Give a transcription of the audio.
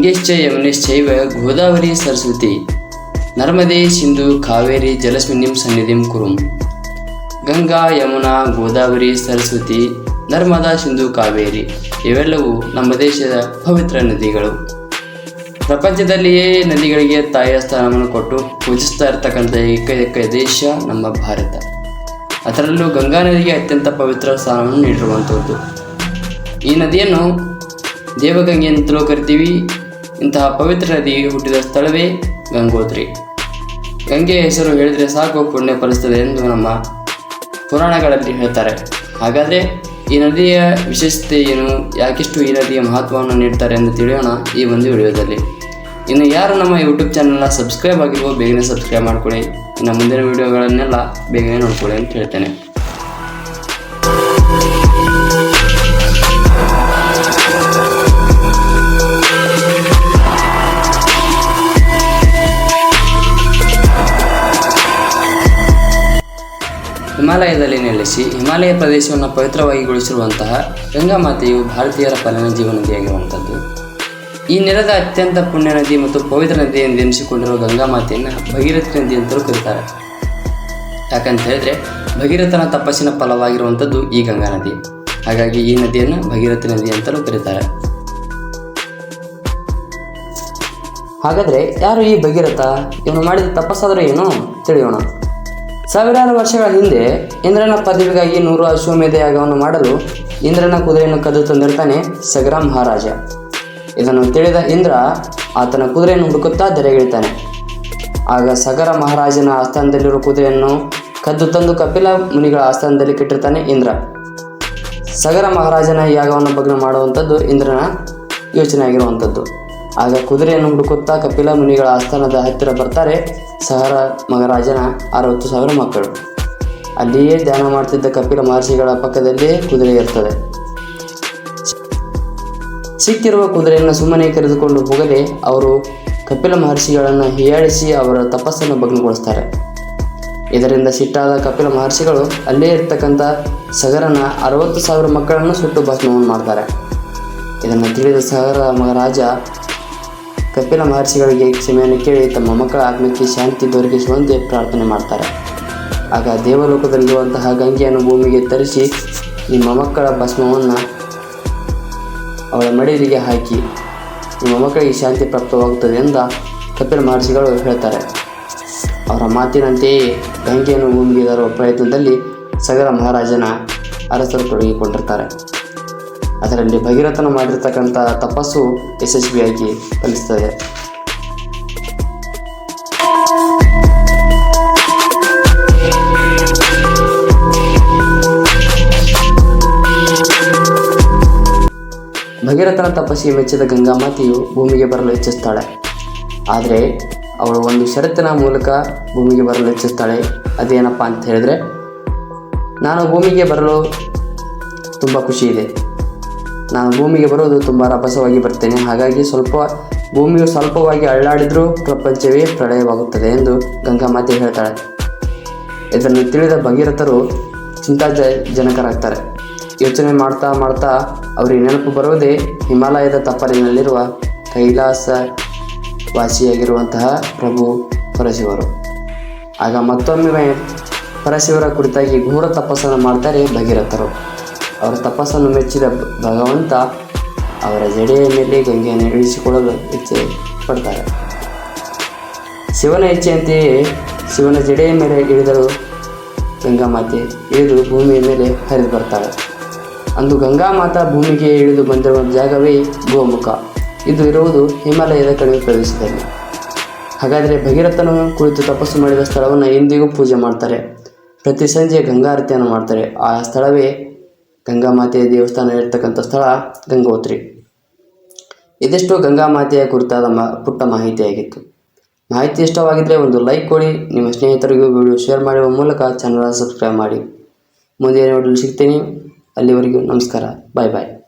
ಗಂಗೆಶ್ಚ ಯಮುನೆಶ್ಚೈವ ಗೋದಾವರಿ ಸರಸ್ವತಿ. ನರ್ಮದೆ ಸಿಂಧು ಕಾವೇರಿ ಜಲಸ್ಮಿನಿಂ ಸನ್ನಿಧಿಂ ಕುರುಂ. ಗಂಗಾ ಯಮುನಾ ಗೋದಾವರಿ ಸರಸ್ವತಿ ನರ್ಮದಾ ಸಿಂಧು ಕಾವೇರಿ ಇವೆಲ್ಲವೂ ನಮ್ಮ ದೇಶದ ಪವಿತ್ರ ನದಿಗಳು. ಪ್ರಪಂಚದಲ್ಲಿಯೇ ನದಿಗಳಿಗೆ ತಾಯಿಯ ಸ್ಥಾನವನ್ನು ಕೊಟ್ಟು ಪೂಜಿಸ್ತಾ ಇರತಕ್ಕಂಥ ಏಕೈಕ ದೇಶ ನಮ್ಮ ಭಾರತ. ಅದರಲ್ಲೂ ಗಂಗಾ ನದಿಗೆ ಅತ್ಯಂತ ಪವಿತ್ರ ಸ್ಥಾನವನ್ನು ನೀಡಿರುವಂಥದ್ದು. ಈ ನದಿಯನ್ನು ದೇವಗಂಗೆ ಅಂತಲೂ ಕರಿತೀವಿ ಇಂತಹ ಪವಿತ್ರ ನದಿ ಹುಟ್ಟಿದ ಸ್ಥಳವೇ ಗಂಗೋತ್ರಿ. ಗಂಗೆಯ ಹೆಸರು ಹೇಳಿದರೆ ಸಾಕು ಪುಣ್ಯ ಫಲಿಸ್ತದೆ ಎಂದು ನಮ್ಮ ಪುರಾಣಗಳಲ್ಲಿ ಹೇಳ್ತಾರೆ. ಹಾಗಾದರೆ ಈ ನದಿಯ ವಿಶೇಷತೆ ಏನು? ಯಾಕಿಷ್ಟು ಈ ನದಿಯ ಮಹತ್ವವನ್ನು ನೀಡ್ತಾರೆ ಎಂದು ತಿಳಿಯೋಣ ಈ ಒಂದು ವಿಡಿಯೋದಲ್ಲಿ. ಇನ್ನು ಯಾರು ನಮ್ಮ ಯೂಟ್ಯೂಬ್ ಚಾನಲ್ನ ಸಬ್ಸ್ಕ್ರೈಬ್ ಆಗಿರುವ ಬೇಗನೆ ಸಬ್ಸ್ಕ್ರೈಬ್ ಮಾಡ್ಕೊಳ್ಳಿ. ಇನ್ನು ಮುಂದಿನ ವಿಡಿಯೋಗಳನ್ನೆಲ್ಲ ಬೇಗನೆ ನೋಡ್ಕೊಳ್ಳಿ ಅಂತ ಹೇಳ್ತೇನೆ. ಹಿಮಾಲಯದಲ್ಲಿ ನೆಲೆಸಿ ಹಿಮಾಲಯ ಪ್ರದೇಶವನ್ನು ಪವಿತ್ರವಾಗಿಗೊಳಿಸಿರುವಂತಹ ಗಂಗಾ ಮಾತೆಯು ಭಾರತೀಯರ ಪಾಲನ ಜೀವ ನದಿಯಾಗಿರುವಂಥದ್ದು. ಈ ನೆಲದ ಅತ್ಯಂತ ಪುಣ್ಯ ನದಿ ಮತ್ತು ಪವಿತ್ರ ನದಿ ಎಂದು ಎನಿಸಿಕೊಂಡಿರುವ ಗಂಗಾ ಮಾತೆಯನ್ನು ಭಗೀರಥಿ ನದಿ ಅಂತಲೂ ಕರೀತಾರೆ. ಯಾಕಂತ ಹೇಳಿದ್ರೆ, ಭಗೀರಥನ ತಪಸ್ಸಿನ ಫಲವಾಗಿರುವಂಥದ್ದು ಈ ಗಂಗಾ ನದಿ. ಹಾಗಾಗಿ ಈ ನದಿಯನ್ನು ಭಗೀರಥಿ ನದಿ ಅಂತಲೂ ಕರೀತಾರೆ. ಹಾಗಾದರೆ ಯಾರು ಈ ಭಗೀರಥ? ಇವನು ಮಾಡಿದ ತಪಸ್ಸಾದರೂ ಏನು? ತಿಳಿಯೋಣ. ಸಾವಿರಾರು ವರ್ಷಗಳ ಹಿಂದೆ ಇಂದ್ರನ ಪದವಿಗಾಗಿ ನೂರು ಅಶ್ವಮೇಧ ಯಾಗವನ್ನು ಮಾಡಲು ಇಂದ್ರನ ಕುದುರೆಯನ್ನು ಕದ್ದು ತಂದಿರ್ತಾನೆ ಸಗರ ಮಹಾರಾಜ. ಇದನ್ನು ತಿಳಿದ ಇಂದ್ರ ಆತನ ಕುದುರೆಯನ್ನು ಹುಡುಕುತ್ತಾ ಧರೆಗಿಳಿತಾನೆ ಆಗ ಸಗರ ಮಹಾರಾಜನ ಆಸ್ಥಾನದಲ್ಲಿರುವ ಕುದುರೆಯನ್ನು ಕದ್ದು ತಂದು ಕಪಿಲ ಮುನಿಗಳ ಆಸ್ಥಾನದಲ್ಲಿ ಕೆಟ್ಟಿರ್ತಾನೆ ಇಂದ್ರ. ಸಗರ ಮಹಾರಾಜನ ಯಾಗವನ್ನು ಭಗ್ನ ಮಾಡುವಂಥದ್ದು ಇಂದ್ರನ ಯೋಚನೆ ಆಗಿರುವಂಥದ್ದು ಆಗ ಕುದುರೆಯನ್ನು ಹುಡುಕುತ್ತಾ ಕಪಿಲ ಮುನಿಗಳ ಆಸ್ಥಾನದ ಹತ್ತಿರ ಬರ್ತಾರೆ ಸಹರ ಮಗರಾಜನ ಅರವತ್ತು ಸಾವಿರ ಮಕ್ಕಳು. ಅಲ್ಲಿಯೇ ಧ್ಯಾನ ಮಾಡ್ತಿದ್ದ ಕಪಿಲ ಮಹರ್ಷಿಗಳ ಪಕ್ಕದಲ್ಲೇ ಕುದುರೆ ಇರ್ತದೆ. ಸಿಕ್ಕಿರುವ ಕುದುರೆಯನ್ನು ಸುಮ್ಮನೆ ಕರೆದುಕೊಂಡು ಹೋಗದೆ ಅವರು ಕಪಿಲ ಮಹರ್ಷಿಗಳನ್ನು ಹೀಯಾಳಿಸಿ ಅವರ ತಪಸ್ಸನ್ನು ಭಗ್ನಗೊಳಿಸ್ತಾರೆ. ಇದರಿಂದ ಸಿಟ್ಟಾದ ಕಪಿಲ ಮಹರ್ಷಿಗಳು ಅಲ್ಲೇ ಇರ್ತಕ್ಕಂಥ ಸಗರನ ಅರವತ್ತು ಸಾವಿರ ಮಕ್ಕಳನ್ನು ಸುಟ್ಟು ಭಸ್ಮವನ್ನು ಮಾಡ್ತಾರೆ. ಇದನ್ನು ತಿಳಿದ ಸಗರ ಮಹಾರಾಜ ಕಪಿಲ ಮಹರ್ಷಿಗಳಿಗೆ ಕ್ಷಮೆಯನ್ನು ಕೇಳಿ ತಮ್ಮ ಮಕ್ಕಳ ಆತ್ಮಕ್ಕೆ ಶಾಂತಿ ದೊರಕಿಸುವಂತೆ ಪ್ರಾರ್ಥನೆ ಮಾಡ್ತಾರೆ. ಆಗ ದೇವಲೋಕದಲ್ಲಿರುವಂತಹ ಗಂಗೆಯನ್ನು ಭೂಮಿಗೆ ತರಿಸಿ ನಿಮ್ಮ ಮಕ್ಕಳ ಭಸ್ಮವನ್ನು ಅವಳ ಮಡಿಲಿಗೆ ಹಾಕಿ ನಿಮ್ಮ ಮಕ್ಕಳಿಗೆ ಶಾಂತಿ ಪ್ರಾಪ್ತವಾಗುತ್ತದೆ ಎಂದು ಕಪಿಲ ಮಹರ್ಷಿಗಳು ಹೇಳ್ತಾರೆ. ಅವರ ಮಾತಿನಂತೆಯೇ ಗಂಗೆಯನ್ನು ಭೂಮಿಗೆ ತರುವ ಪ್ರಯತ್ನದಲ್ಲಿ ಸಗರ ಮಹಾರಾಜನ ಅರಸರು ತೊಡಗಿಕೊಂಡಿರ್ತಾರೆ. ಅದರಲ್ಲಿ ಭಗೀರಥನ ಮಾಡಿರ್ತಕ್ಕಂಥ ತಪಸ್ಸು ಯಶಸ್ವಿಯಾಗಿ ಫಲಿಸ್ತದೆ. ಭಗೀರಥನ ತಪಸ್ಸಿಗೆ ಮೆಚ್ಚಿದ ಗಂಗಾಮಾತೆಯು ಭೂಮಿಗೆ ಬರಲು ಇಚ್ಛಿಸ್ತಾಳೆ. ಆದರೆ ಅವಳು ಒಂದು ಷರತ್ತಿನ ಮೂಲಕ ಭೂಮಿಗೆ ಬರಲು ಇಚ್ಛಿಸ್ತಾಳೆ. ಅದೇನಪ್ಪ ಅಂತ ಹೇಳಿದ್ರೆ, ನಾನು ಭೂಮಿಗೆ ಬರಲು ತುಂಬ ಖುಷಿ ಇದೆ. ನಾನು ಭೂಮಿಗೆ ಬರೋದು ತುಂಬ ರಭಸವಾಗಿ ಬರ್ತೇನೆ. ಹಾಗಾಗಿ ಸ್ವಲ್ಪ ಭೂಮಿಯು ಸ್ವಲ್ಪವಾಗಿ ಅಳ್ಳಾಡಿದರೂ ಪ್ರಪಂಚವೇ ಪ್ರಳಯವಾಗುತ್ತದೆ ಎಂದು ಗಂಗಾ ಮಾತೆ ಹೇಳ್ತಾಳೆ ಇದನ್ನು ತಿಳಿದ ಭಗೀರಥರು ಚಿಂತಾಜ ಜನಕರಾಗ್ತಾರೆ ಯೋಚನೆ ಮಾಡ್ತಾ ಮಾಡ್ತಾ ಅವರಿಗೆ ನೆನಪು ಬರುವುದೇ ಹಿಮಾಲಯದ ತಪ್ಪಲಿನಲ್ಲಿರುವ ಕೈಲಾಸ ವಾಸಿಯಾಗಿರುವಂತಹ ಪ್ರಭು ಪರಶಿವರು. ಆಗ ಮತ್ತೊಮ್ಮೆ ಪರಶಿವರ ಕುರಿತಾಗಿ ಘೋರ ತಪಸ್ಸನ್ನು ಮಾಡ್ತಾರೆ ಭಗೀರಥರು. ಅವರ ತಪಸ್ಸನ್ನು ಮೆಚ್ಚಿದ ಭಗವಂತ ಅವರ ಜಡೆಯ ಮೇಲೆ ಗಂಗೆಯನ್ನು ಇಳಿಸಿಕೊಳ್ಳಲು ಇಚ್ಛೆ ಪಡ್ತಾರೆ. ಶಿವನ ಇಚ್ಛೆಯಂತೆಯೇ ಶಿವನ ಜಡೆಯ ಮೇಲೆ ಇಳಿದಳು ಗಂಗಾ ಮಾತೆ. ಇಳಿದು ಭೂಮಿಯ ಮೇಲೆ ಹರಿದು ಬರ್ತಾಳೆ. ಅಂದು ಗಂಗಾ ಮಾತಾ ಭೂಮಿಗೆ ಇಳಿದು ಬಂದಿರುವ ಜಾಗವೇ ಗೋಮುಖ. ಇದು ಇರುವುದು ಹಿಮಾಲಯದ ಕಣಿವೆ ಪ್ರದೇಶದಲ್ಲಿ. ಹಾಗಾದರೆ ಭಗೀರಥನು ಕುಳಿತು ತಪಸ್ಸು ಮಾಡಿದ ಸ್ಥಳವನ್ನು ಇಂದಿಗೂ ಪೂಜೆ ಮಾಡ್ತಾರೆ. ಪ್ರತಿ ಸಂಜೆ ಗಂಗಾರತಿಯನ್ನು ಮಾಡ್ತಾರೆ. ಆ ಸ್ಥಳವೇ ಗಂಗಾ ಮಾತೆಯ ದೇವಸ್ಥಾನ ಇರತಕ್ಕಂಥ ಸ್ಥಳ ಗಂಗೋತ್ರಿ. ಇದಿಷ್ಟು ಗಂಗಾಮಾತೆಯ ಕುರಿತಾದ ಮ, ಪುಟ್ಟ ಮಾಹಿತಿಯಾಗಿತ್ತು. ಮಾಹಿತಿ ಇಷ್ಟವಾಗಿದ್ದರೆ ಒಂದು ಲೈಕ್ ಕೊಡಿ, ನಿಮ್ಮ ಸ್ನೇಹಿತರಿಗೂ ವಿಡಿಯೋ ಶೇರ್ ಮಾಡುವ ಮೂಲಕ ಚಾನಲ್ ಸಬ್ಸ್ಕ್ರೈಬ್ ಮಾಡಿ. ಮುಂದಿನ ವಿಡಿಯೋ ಸಿಗ್ತೀನಿ. ಅಲ್ಲಿವರೆಗೂ ನಮಸ್ಕಾರ. ಬಾಯ್ ಬಾಯ್